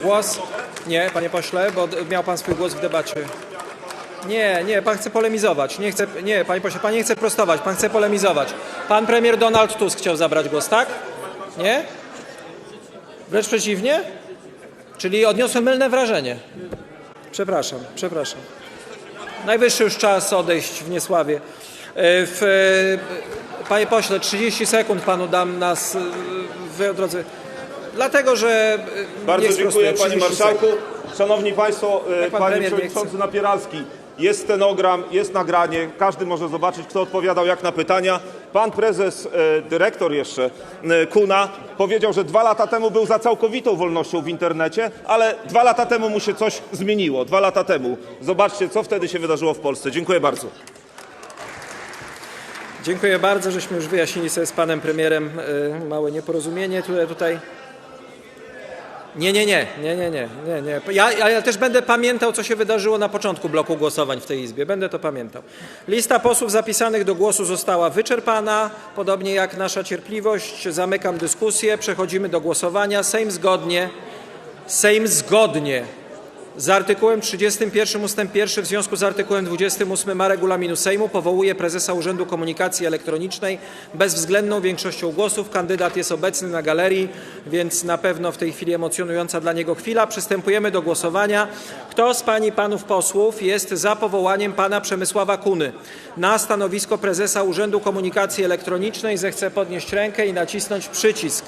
Głos? Nie, panie pośle, bo miał pan swój głos w debacie. Nie, nie, pan chce polemizować. Nie, chce, nie, panie pośle, pan nie chce prostować, pan chce polemizować. Pan premier Donald Tusk chciał zabrać głos, tak? Nie? Wręcz przeciwnie? Czyli odniosłem mylne wrażenie. Przepraszam, przepraszam. Najwyższy już czas odejść w niesławie. E, W, e, panie pośle, 30 sekund panu dam nas e, w drodze. Dlatego, że. e, Bardzo dziękuję panie 30 marszałku. Szanowni państwo, e, pan panie przewodniczący Napieralski, jest stenogram, jest nagranie, każdy może zobaczyć, kto odpowiadał jak na pytania. Pan prezes, e, dyrektor jeszcze Kuna powiedział, że dwa lata temu był za całkowitą wolnością w internecie, ale dwa lata temu mu się coś zmieniło. Dwa lata temu. Zobaczcie, co wtedy się wydarzyło w Polsce. Dziękuję bardzo. Dziękuję bardzo, żeśmy już wyjaśnili sobie z panem premierem małe nieporozumienie, które tutaj. Nie, nie, nie, nie, nie, nie, nie, nie. Ja, ja, też będę pamiętał, co się wydarzyło na początku bloku głosowań w tej Izbie. Będę to pamiętał. Lista posłów zapisanych do głosu została wyczerpana, podobnie jak nasza cierpliwość. Zamykam dyskusję, przechodzimy do głosowania. Sejm zgodnie, Sejm zgodnie z artykułem 31 ust. 1 w związku z artykułem 28 ma regulaminu Sejmu powołuje prezesa Urzędu Komunikacji Elektronicznej bezwzględną większością głosów. Kandydat jest obecny na galerii, więc na pewno w tej chwili emocjonująca dla niego chwila. Przystępujemy do głosowania. Kto z pań i panów posłów jest za powołaniem pana Przemysława Kuny na stanowisko prezesa Urzędu Komunikacji Elektronicznej, zechce podnieść rękę i nacisnąć przycisk.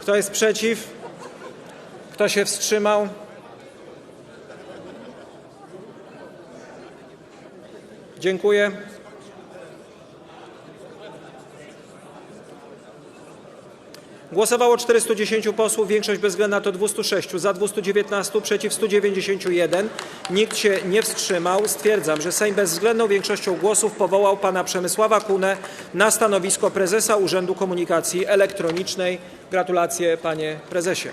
Kto jest przeciw? Kto się wstrzymał? Dziękuję. Głosowało 410 posłów, większość bezwzględna to 206, za 219, przeciw 191. Nikt się nie wstrzymał. Stwierdzam, że Sejm bezwzględną większością głosów powołał pana Przemysława Kunę na stanowisko prezesa Urzędu Komunikacji Elektronicznej. Gratulacje, panie prezesie.